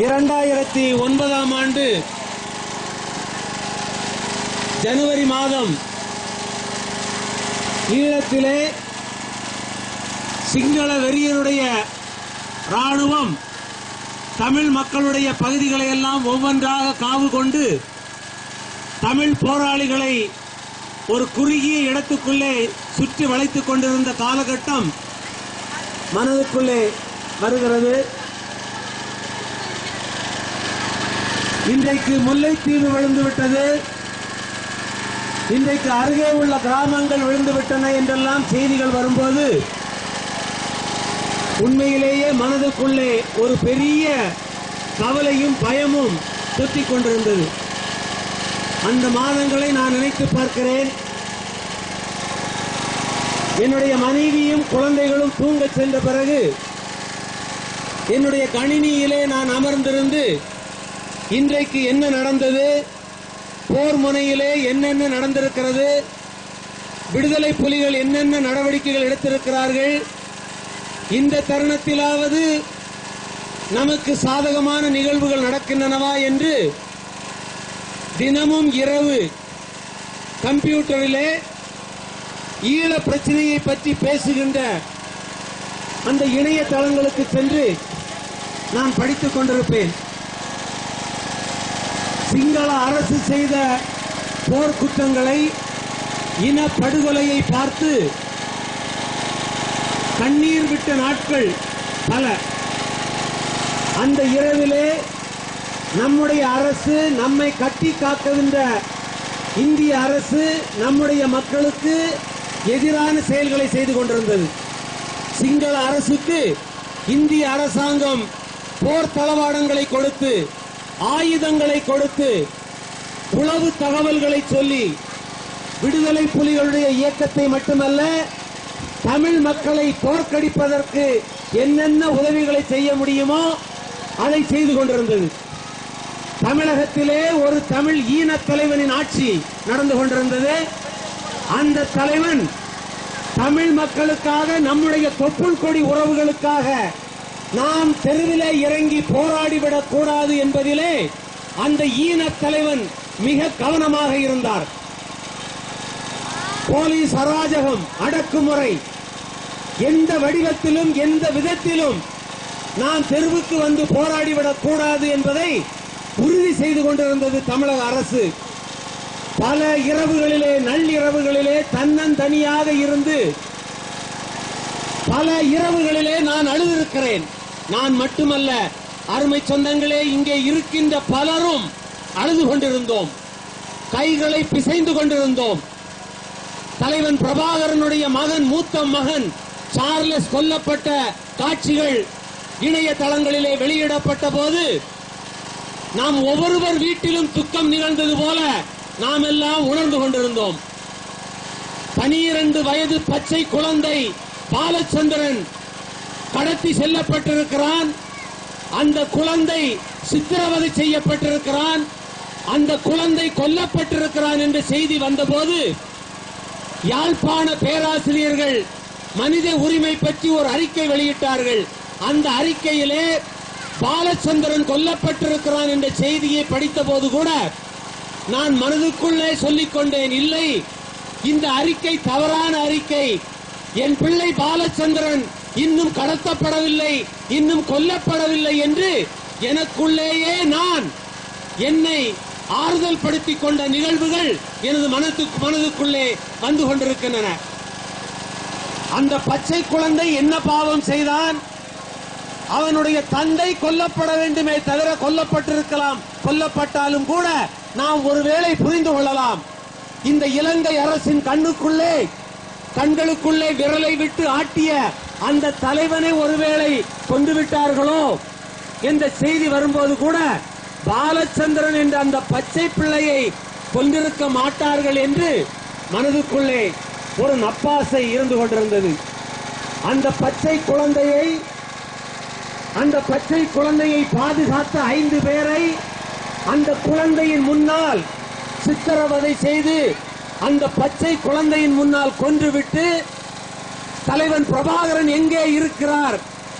இரண்டாயிரத்தி ஒன்பதாம் ஆண்டு ஜனவரி மாதம் ஈழத்திலே சிங்கள வெறியருடைய ராணுவம் தமிழ் மக்களுடைய பகுதிகளை எல்லாம் ஒவ்வொன்றாக காவு கொண்டு தமிழ் போராளிகளை ஒரு குறுகிய இடத்துக்குள்ளே சுற்றி வளைத்துக் கொண்டிருந்த காலகட்டம் மனதுக்குள்ளே வருகிறது. இன்றைக்கு முல்லைத்தீவு விழுந்துவிட்டது. இன்றைக்கு அருகே உள்ள கிராமங்கள் விழுந்துவிட்டன என்றெல்லாம் செய்திகள் வரும்போது உண்மையிலேயே மனதுக்குள்ளே ஒரு பெரிய கவலையும் பயமும் சுத்திக் கொண்டிருந்தது. அந்த மாதங்களை நான் நினைத்து பார்க்கிறேன். என்னுடைய மனைவியும் குழந்தைகளும் தூங்கச் சென்ற பிறகு என்னுடைய கணினியிலே நான் அமர்ந்திருந்து இன்றைக்கு என்ன நடந்தது? போர் முனையிலே என்னென்ன நடந்திருக்கிறது? விடுதலை புலிகள் என்னென்ன நடவடிக்கைகள் எடுத்திருக்கிறார்கள்? இந்த தருணத்திலாவது நமக்கு சாதகமான நிகழ்வுகள் நடக்கின்றனவா என்று தினமும் இரவு கம்ப்யூட்டரிலே ஈழ பிரச்சனையை பற்றி பேசுகின்ற அந்த இணையதளங்களுக்கு சென்று நான் படித்துக் கொண்டிருப்பேன். சிங்கள அரசு செய்த போர்க்குற்றங்களை இன படுகொலையை பார்த்து கண்ணீர் விட்ட நாட்கள் பல. அந்த இரவிலே நம்முடைய அரசு நம்மை கட்டி காக்கவின்ற இந்திய அரசு நம்முடைய மக்களுக்கு எதிரான செயல்களை செய்து கொண்டிருந்தது. சிங்கள அரசுக்கு இந்திய அரசாங்கம் போர் தளவாடங்களை கொடுத்து ஆயுதங்களை கொடுத்து உளவு தகவல்களை சொல்லி விடுதலை புலிகளுடைய இயக்கத்தை மட்டுமல்ல தமிழ் மக்களை தோற்கடிப்பதற்கு என்னென்ன உதவிகளை செய்ய முடியுமோ அதை செய்து கொண்டிருந்தது. தமிழகத்திலே ஒரு தமிழ் ஈன தலைவனின் ஆட்சி நடந்து கொண்டிருந்தது. அந்த தலைவன் தமிழ் மக்களுக்காக நம்முடைய தொப்புள் கொடி உறவுகளுக்காக நாம் தெருவிலே இறங்கி போராடிவிடக் கூடாது என்பதிலே அந்த ஈன தலைவன் மிக கவனமாக இருந்தார். போலீஸ் அராஜகம் அடக்குமுறை எந்த வடிவத்திலும் எந்த விதத்திலும் நாம் தெருவுக்கு வந்து போராடிவிடக் கூடாது என்பதை உறுதி செய்து கொண்டிருந்தது தமிழக அரசு. பல இரவுகளிலே நள்ளிரவுகளிலே தன்னந்தனியாக இருந்து பல இரவுகளிலே நான் அழுதிருக்கிறேன். நான் மட்டுமல்ல அருமை சொந்தங்களே இங்கே இருக்கின்ற பலரும் அழுது கொண்டிருந்தோம். கைகளை பிசைந்து கொண்டிருந்தோம். தலைவன் பிரபாகரனுடைய மகன் மூத்த மகன் சார்லஸ் கொல்லப்பட்ட காட்சிகள் இணையதளங்களிலே வெளியிடப்பட்ட போது நாம் ஒவ்வொருவர் வீட்டிலும் துக்கம் நிகழ்ந்தது போல நாம் எல்லாம் உணர்ந்து கொண்டிருந்தோம். பனிரண்டு வயது பச்சை குழந்தை பாலச்சந்திரன் கடத்தி செல்லப்பட்டிருக்கிறான். அந்த குழந்தை சித்திரவதை செய்யப்பட்டிருக்கிறான். அந்த குழந்தை கொல்லப்பட்டிருக்கிறான் என்ற செய்தி வந்தபோது யாழ்ப்பாண பேராசிரியர்கள் மனித உரிமை பற்றி ஒரு அறிக்கை வெளியிட்டார்கள். அந்த அறிக்கையிலே பாலச்சந்திரன் கொல்லப்பட்டிருக்கிறான் என்ற செய்தியை படித்தபோது கூட நான் மனதுக்குள்ளே சொல்லிக் கொண்டேன் இல்லை இந்த அறிக்கை தவறான அறிக்கை. என் பிள்ளை பாலச்சந்திரன் இன்னும் கடத்தப்படவில்லை இன்னும் கொல்லப்படவில்லை என்று எனக்குள்ளேயே நான் என்னை ஆறுதல் படுத்திக் கொண்ட நிகழ்வுகள் எனது மனது மனதுக்குள்ளே வந்து கொண்டிருக்கின்றன. அந்த பச்சை குழந்தை என்ன பாவம் செய்தான்? அவனுடைய தந்தை கொல்லப்பட வேண்டுமே தவிர கொல்லப்பட்டிருக்கலாம். கொல்லப்பட்டாலும் கூட நாம் ஒருவேளை புரிந்து கொள்ளலாம். இந்த இலங்கை அரசின் கண்ணுக்குள்ளே கண்களுக்குள்ளே விரலை விட்டு ஆட்டிய அந்த தலைவனை ஒருவேளை கொண்டு விட்டார்களோ? என்ற செய்தி வரும்போது கூட பாலச்சந்திரன் என்ற அந்த பச்சை பிள்ளையை கொண்டிருக்க மாட்டார்கள் என்று மனதுக்குள்ளே ஒரு நப்பாசை இருந்து கொண்டிருந்தது. அந்த பச்சை குழந்தையை அந்த பச்சை குழந்தையை பாதுகாத்த ஐந்து பேரை அந்த குழந்தையின் முன்னால் சித்திரவதை செய்து அந்த பச்சை குழந்தையின் முன்னால் கொன்றுவிட்டு தலைவன் பிரபாகரன் எங்கே இருக்கிறார்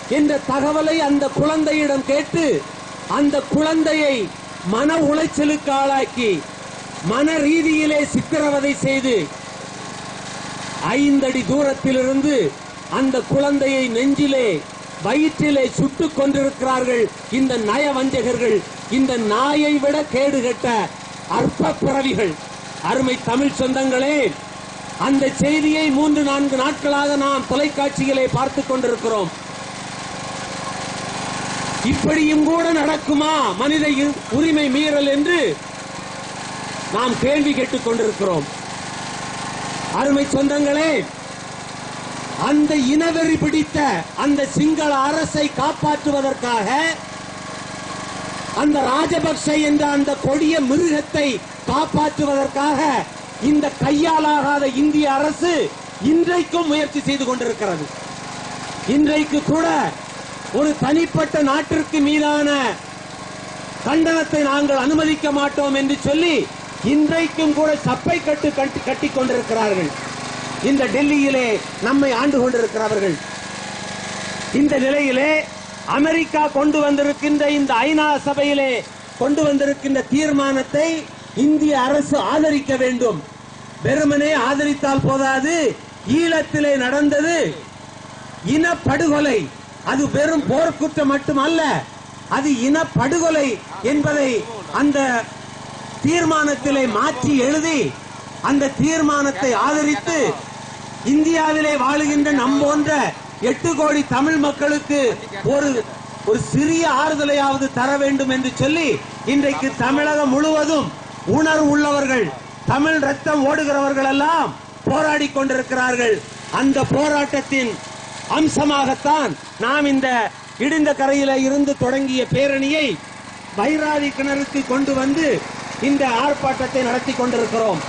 என்ற தகவலை அந்த குழந்தையிடம் கேட்டு அந்த குழந்தையை மன உளைச்சலுக்கு ஆளாக்கி மன ரீதியிலே சித்திரவதை செய்து ஐந்தடி தூரத்திலிருந்து அந்த குழந்தையை நெஞ்சிலே வயிற்றிலே சுட்டுக் கொண்டிருக்கிறார்கள் இந்த நயவஞ்சகர்கள். இந்த நாயை விட கேடுகட்ட அற்ப பிறவிகள். அருமை தமிழ் சொந்தங்களே அந்த செய்தியை மூன்று நான்கு நாட்களாக நாம் தொலைக்காட்சிகளை பார்த்துக் கொண்டிருக்கிறோம். இப்படியும் கூட நடக்குமா? மனித உரிமை மீறல் என்று நாம் கேள்வி கேட்டுக் கொண்டிருக்கிறோம். அருமை சொந்தங்களே அந்த இனவெறி பிடித்த அந்த சிங்கள அரசை காப்பாற்றுவதற்காக அந்த ராஜபக்ஷ என்ற அந்த கொடிய மிருகத்தை காப்பாற்றுவதற்காக இந்த கையாலாகாத இந்திய அரசு இன்றைக்கும் முயற்சி செய்து கொண்டிருக்கிறது. இன்றைக்கு கூட ஒரு தனிப்பட்ட நாட்டிற்கு மீதான கண்டனத்தை நாங்கள் அனுமதிக்க மாட்டோம் என்று சொல்லி இன்றைக்கும் கூட சப்பை கட்டு கட்டி கட்டிக் கொண்டிருக்கிறார்கள். இந்த டெல்லியிலே நம்மை ஆண்டு கொண்டிருக்கிறவர்கள். இந்த நிலையிலே அமெரிக்கா கொண்டு வந்திருக்கின்ற இந்த ஐநா சபையிலே கொண்டு வந்திருக்கின்ற தீர்மானத்தை இந்திய அரசு ஆதரிக்க வேண்டும். வெறுமனே ஆதரித்தால் போதாது. ஈழத்திலே நடந்தது இனப்படுகொலை. அது வெறும் போர்க்குற்றம் மட்டுமல்ல அது இனப்படுகொலை என்பதை அந்த தீர்மானத்திலே மாற்றி எழுதி அந்த தீர்மானத்தை ஆதரித்து இந்தியாவிலே வாழுகின்ற நம் போன்ற எட்டு கோடி தமிழ் மக்களுக்கு ஒரு ஒரு சிறிய ஆறுதலையாவது தர வேண்டும் என்று சொல்லி இன்றைக்கு தமிழகம் முழுவதும் உணர்வு உள்ளவர்கள் தமிழ் ரத்தம் ஓடுகிறவர்கள் எல்லாம் போராடி கொண்டிருக்கிறார்கள். அந்த போராட்டத்தின் அம்சமாகத்தான் நாம் இந்த இடிந்த கரையில இருந்து தொடங்கிய பேரணியை வைராதி கிணறுக்கு கொண்டு வந்து இந்த ஆர்ப்பாட்டத்தை நடத்தி கொண்டிருக்கிறோம்.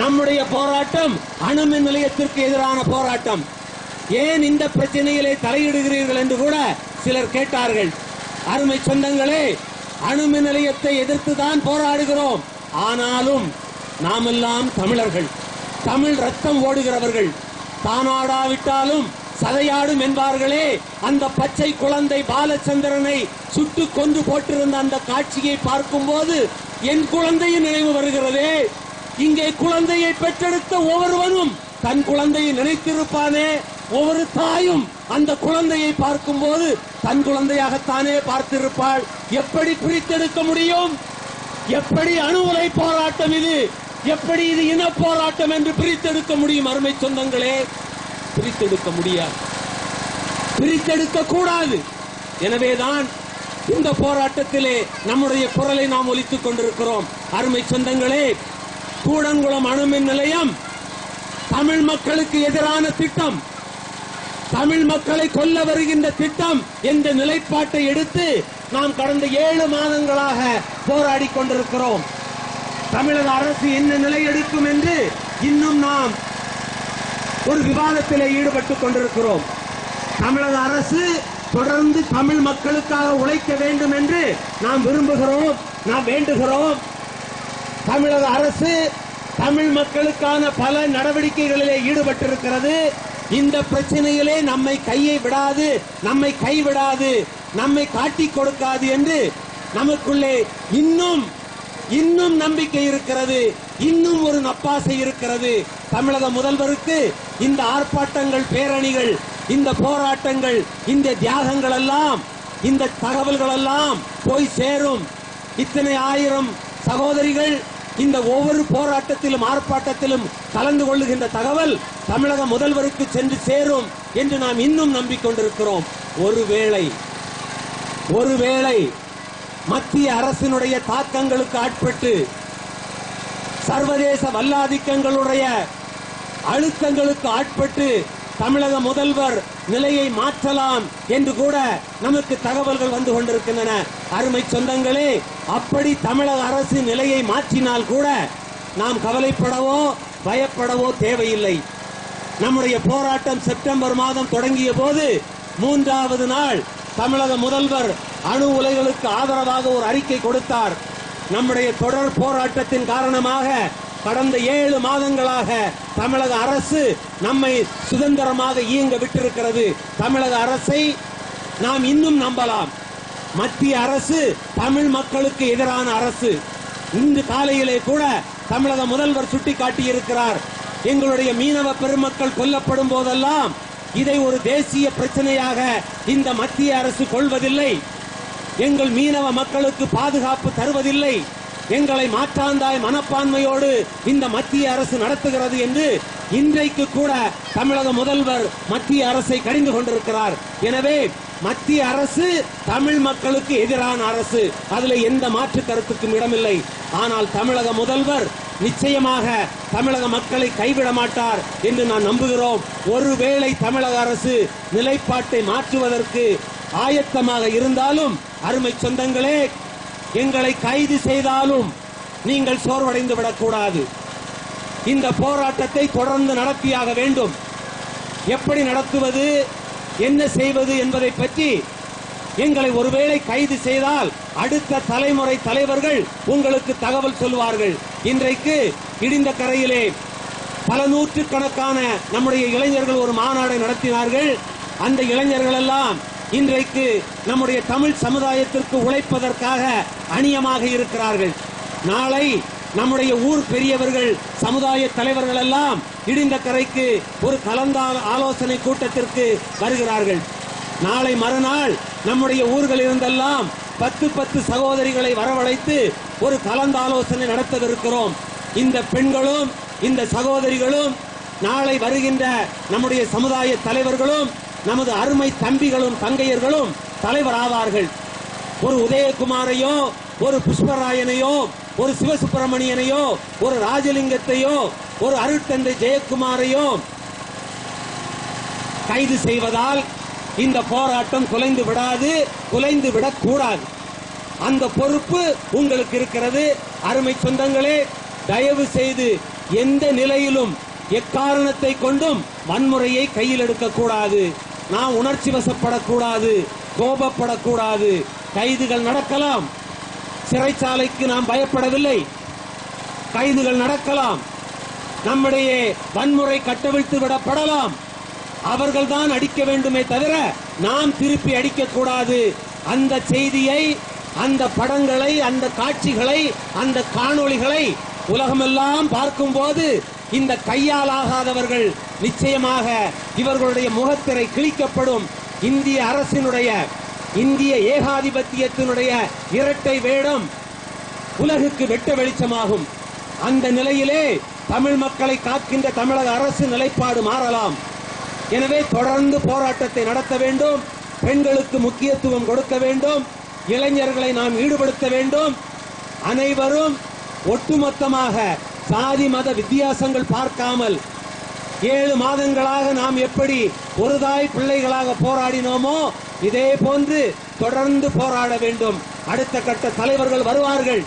நம்முடைய போராட்டம் அணுமின் நிலையத்திற்கு எதிரான போராட்டம். ஏன் இந்த பிரச்சனையிலே தலையிடுகிறீர்கள் என்று கூட சிலர் கேட்டார்கள். அருமை சொந்தங்களே அணுமின் நிலையத்தை எதிர்த்து தான் போராடுகிறோம். ஆனாலும் நாமெல்லாம் தமிழர்கள். தமிழ் ரத்தம் ஓடுகிறவர்கள். தானாடாவிட்டாலும் சதையாடும் என்பார்களே. அந்த பச்சை குழந்தை பாலச்சந்திரனை சுட்டு கொண்டு போட்டிருந்த அந்த காட்சியை பார்க்கும்போது என் குழந்தையின் நினைவு வருகிறதே. இங்கே குழந்தையை பெற்றெடுத்த ஒவ்வொருவனும் தன் குழந்தையை நினைத்திருப்பானே. ஒவ்வொரு தாயும் அந்த குழந்தையை பார்க்கும்போது தன் குழந்தையாகத்தானே பார்த்திருப்பாள். எப்படி பிரித்தெடுக்க முடியும்? எப்படி அணுவலை போராட்டம் இது? எப்படி இது இன போராட்டம் என்று பிரித்தெடுக்க முடியும்? அருமை சொந்தங்களே பிரித்தெடுக்க முடியாது. பிரித்தெடுக்க கூடாது. எனவேதான் இந்த போராட்டத்திலே நம்முடைய குரலை நாம் ஒலித்துக் கொண்டிருக்கிறோம். அருமை சொந்தங்களே கூடங்குளம் அணுமின் நிலையம் தமிழ் மக்களுக்கு எதிரான திட்டம் தமிழ் மக்களை கொல்ல வருகின்ற திட்டம் என்ற நிலைப்பாட்டை எடுத்து நாம் கடந்த ஏழு மாதங்களாக போராடி கொண்டிருக்கிறோம். தமிழக அரசு என்ன நிலை எடுக்கும் என்று இன்னும் நாம் ஒரு விவாதத்தில் ஈடுபட்டுக் கொண்டிருக்கிறோம். தமிழக அரசு தொடர்ந்து தமிழ் மக்களுக்காக உழைக்க வேண்டும் என்று நாம் விரும்புகிறோம் நாம் வேண்டுகிறோம். தமிழக அரசு தமிழ் மக்களுக்கான பல நடவடிக்கைகளிலே ஈடுபட்டிருக்கிறது. இந்த பிரச்சனையிலே நம்மை கையை விடாது நம்மை கைவிடாது நம்மை காட்டிக் கொடுக்காது என்று நமக்குள்ளே இன்னும் இன்னும் நம்பிக்கை இருக்கிறது. இன்னும் ஒரு நப்பாசை இருக்கிறது. தமிழக முதல்வருக்கு இந்த ஆர்ப்பாட்டங்கள் பேரணிகள் இந்த போராட்டங்கள் இந்த தியாகங்கள் எல்லாம் இந்த தகவல்கள் எல்லாம் போய் சேரும். இத்தனை ஆயிரம் சகோதரிகள் இந்த ஒவ்வொரு போராட்டத்திலும் ஆர்ப்பாட்டத்திலும் கலந்து கொள்ளுகின்ற தகவல் தமிழக முதல்வருக்கு சென்று சேரும் என்று நாம் இன்னும் நம்பிக்கொண்டிருக்கிறோம். ஒருவேளை ஒருவேளை மத்திய அரசினுடைய தாக்கங்களுக்கு ஆட்பட்டு சர்வதேச வல்லாதிக்கங்களுடைய அழுத்தங்களுக்கு ஆட்பட்டு தமிழக முதல்வர் நிலையை மாற்றலாம் என்று கூட நமக்கு தகவல்கள் வந்து கொண்டிருக்கின்றன. அருமை சொந்தங்களே அப்படி தமிழக அரசு நிலையை மாற்றினால் கூட நாம் கவலைப்படவோ பயப்படவோ தேவையில்லை. நம்முடைய போராட்டம் செப்டம்பர் மாதம் தொடங்கிய போது மூன்றாவது நாள் தமிழக முதல்வர் அணு உலைகளுக்கு ஆதரவாக ஒரு அறிக்கை கொடுத்தார். நம்முடைய தொடர் போராட்டத்தின் காரணமாக கடந்த ஏழு மாதங்களாக தமிழக அரசு நம்மை சுதந்திரமாக இயங்க விட்டிருக்கிறது. தமிழக அரசை நாம் இன்னும் நம்பலாம். மத்திய அரசு தமிழ் மக்களுக்கு எதிரான அரசு. இன்று காலையிலே கூட தமிழக முதல்வர் சுட்டிக்காட்டியிருக்கிறார். எங்களுடைய மீனவ பெருமக்கள் கொல்லப்படும் போதெல்லாம் இதை ஒரு தேசிய பிரச்சனையாக இந்த மத்திய அரசு கொள்வதில்லை. எங்கள் மீனவ மக்களுக்கு பாதுகாப்பு தருவதில்லை. எங்களை மாற்றாந்தாய் மனப்பான்மையோடு இந்த மத்திய அரசு நடத்துகிறது என்று இன்றைக்கு கூட தமிழக முதல்வர் மத்திய அரசை கடிந்து கொண்டிருக்கிறார். எனவே மத்திய அரசு தமிழ் மக்களுக்கு எதிரான அரசு. அதுல எந்த மாற்று கருத்துக்கும் இடமில்லை. ஆனால் தமிழக முதல்வர் நிச்சயமாக தமிழக மக்களை கைவிட மாட்டார் என்று நான் நம்புகிறோம். ஒருவேளை தமிழக அரசு நிலைப்பாட்டை மாற்றுவதற்கு ஆயத்தமாக இருந்தாலும் அருமை சொந்தங்களே எங்களை கைது செய்தாலும் நீங்கள் சோர்வடைந்து விடக்கூடாது. இந்த போராட்டத்தை தொடர்ந்து நடத்தியாக வேண்டும். எப்படி நடத்துவது என்ன செய்வது என்பதை பற்றி எங்களை ஒருவேளை கைது செய்தால் அடுத்த தலைமுறை தலைவர்கள் உங்களுக்கு தகவல் சொல்வார்கள் இன்றைக்கு இடிந்த கரையிலே பல நூற்றுக்கணக்கான நம்முடைய இளைஞர்கள் ஒரு மாநாடை நடத்தினார்கள். அந்த இளைஞர்கள் எல்லாம் இன்றைக்கு நம்முடைய தமிழ் சமுதாயத்திற்கு உழைப்பதற்காக அணியமாக இருக்கிறார்கள். நாளை நம்முடைய ஊர் பெரியவர்கள் சமுதாய தலைவர்கள் எல்லாம் இடிந்த கரைக்கு ஒரு கலந்தா ஆலோசனை கூட்டத்திற்கு வருகிறார்கள். நாளை மறுநாள் நம்முடைய ஊர்களில் இருந்தெல்லாம் பத்து பத்து சகோதரிகளை வரவழைத்து ஒரு கலந்தாலோசனை நடத்தவிருக்கிறோம். இந்த பெண்களும் இந்த சகோதரிகளும் நாளை வருகின்ற நம்முடைய சமுதாய தலைவர்களும் நமது அருமை தம்பிகளும் தங்கையர்களும் தலைவர் ஆவார்கள் ஒரு உதயகுமாரையோ ஒரு புஷ்பராயனையோ ஒரு சிவசுப்பிரமணியனையோ ஒரு ராஜலிங்கத்தையோ ஒரு அருட்தந்தை ஜெயக்குமாரையோ கைது செய்வதால் இந்த போராட்டம் குலைந்து விடாது குலைந்து விடக்கூடாது அந்த பொறுப்பு உங்களுக்கு இருக்கிறது. அருமை சொந்தங்களே தயவு செய்து எந்த நிலையிலும் எக்காரணத்தை கொண்டும் வன்முறையை கையில் எடுக்கக்கூடாது நாம் உணர்ச்சி வசப்படக்கூடாது கோபப்படக்கூடாது. கைதுகள் நடக்கலாம். சிறைச்சாலைக்கு நாம் பயப்படவில்லை. கைதுகள் நடக்கலாம். நம்முடைய வன்முறை கட்டவிழ்த்து விடப்படலாம். அவர்கள்தான் அடிக்க வேண்டுமே தவிர நாம் திருப்பி அடிக்கக்கூடாது. அந்த செய்தியை அந்த படங்களை அந்த காட்சிகளை அந்த காணொளிகளை உலகமெல்லாம் பார்க்கும்போது இந்த கையாலாகாதவர்கள் நிச்சயமாக இவர்களுடைய முகத்திரை கிழிக்கப்படும். இந்திய அரசினுடைய இந்திய ஏகாதிபத்தியத்தினுடைய இரட்டை வேடம் உலகுக்கு வெட்ட வெளிச்சமாகும். அந்த நிலையிலே தமிழ் மக்களை காக்கின்ற தமிழக அரசு நிலைப்பாடு மாறலாம். எனவே தொடர்ந்து போராட்டத்தை நடத்த வேண்டும். பெண்களுக்கு முக்கியத்துவம் கொடுக்க வேண்டும். இளைஞர்களை நாம் ஈடுபடுத்த வேண்டும். அனைவரும் ஒட்டுமொத்தமாக சாதி மத வித்தியாசங்கள் பார்க்காமல் ஏழு மாதங்களாக நாம் எப்படி ஒரு தாய் பிள்ளைகளாக போராடினோமோ இதே போன்று தொடர்ந்து போராட வேண்டும். அடுத்த கட்ட தலைவர்கள் வருவார்கள்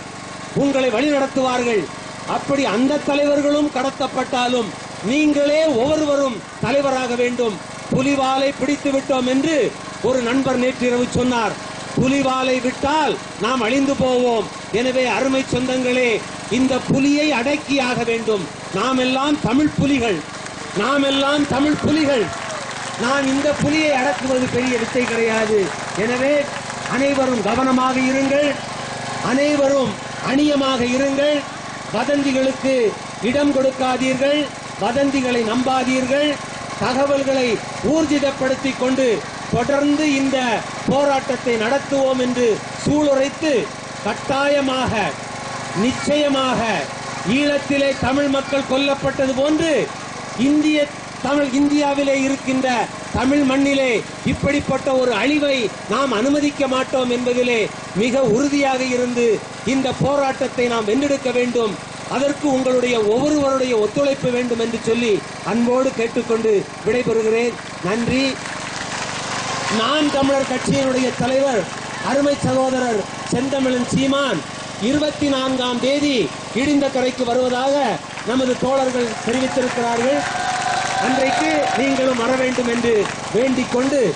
உங்களை வழிநடத்துவார்கள் அப்படி அந்த தலைவர்களும் கடத்தப்பட்டாலும் நீங்களே ஒவ்வொருவரும் தலைவராக வேண்டும். புலிவாலை பிடித்து விட்டோம் என்று ஒரு நண்பர் நேற்றிரவு சொன்னார். புலிவாலை விட்டால் நாம் அழிந்து போவோம். எனவே அருமை சொந்தங்களே இந்த புலியை அடக்கியாக வேண்டும். நாம் எல்லாம் தமிழ் புலிகள். நாம் எல்லாம் தமிழ் புலிகள். நான் இந்த புலியை அடக்குவது பெரிய வித்தை கிடையாது. எனவே அனைவரும் கவனமாக இருங்கள். அனைவரும் அணியமாக இருங்கள். வதந்திகளுக்கு இடம் கொடுக்காதீர்கள். வதந்திகளை நம்பாதீர்கள். தகவல்களை ஊர்ஜிதப்படுத்திக் கொண்டு தொடர்ந்து இந்த போராட்டத்தை நடத்துவோம் என்று சூளுரைத்து கட்டாயமாக நிச்சயமாக ஈழத்திலே தமிழ் மக்கள் கொல்லப்பட்டது போன்று இந்திய தமிழ் இந்தியாவிலே இருக்கின்ற தமிழ் மண்ணிலே இப்படிப்பட்ட ஒரு அழிவை நாம் அனுமதிக்க மாட்டோம் என்பதிலே மிக உறுதியாக இருந்து இந்த போராட்டத்தை நாம் வென்றெடுக்க வேண்டும். அதற்கு உங்களுடைய ஒவ்வொருவருடைய ஒத்துழைப்பு வேண்டும் என்று சொல்லி அன்போடு கேட்டுக்கொண்டு விடைபெறுகிறேன். நன்றி. நான் தமிழர் கட்சியினுடைய தலைவர் அருமை சகோதரர் செந்தமிழன் சீமான். இருபத்தி நான்காம் தேதி இடிந்த கரைக்கு வருவதாக நமது தோழர்கள் தெரிவித்திருக்கிறார்கள். அன்றைக்கு நீங்களும் வர வேண்டும் என்று வேண்டிக் கொண்டு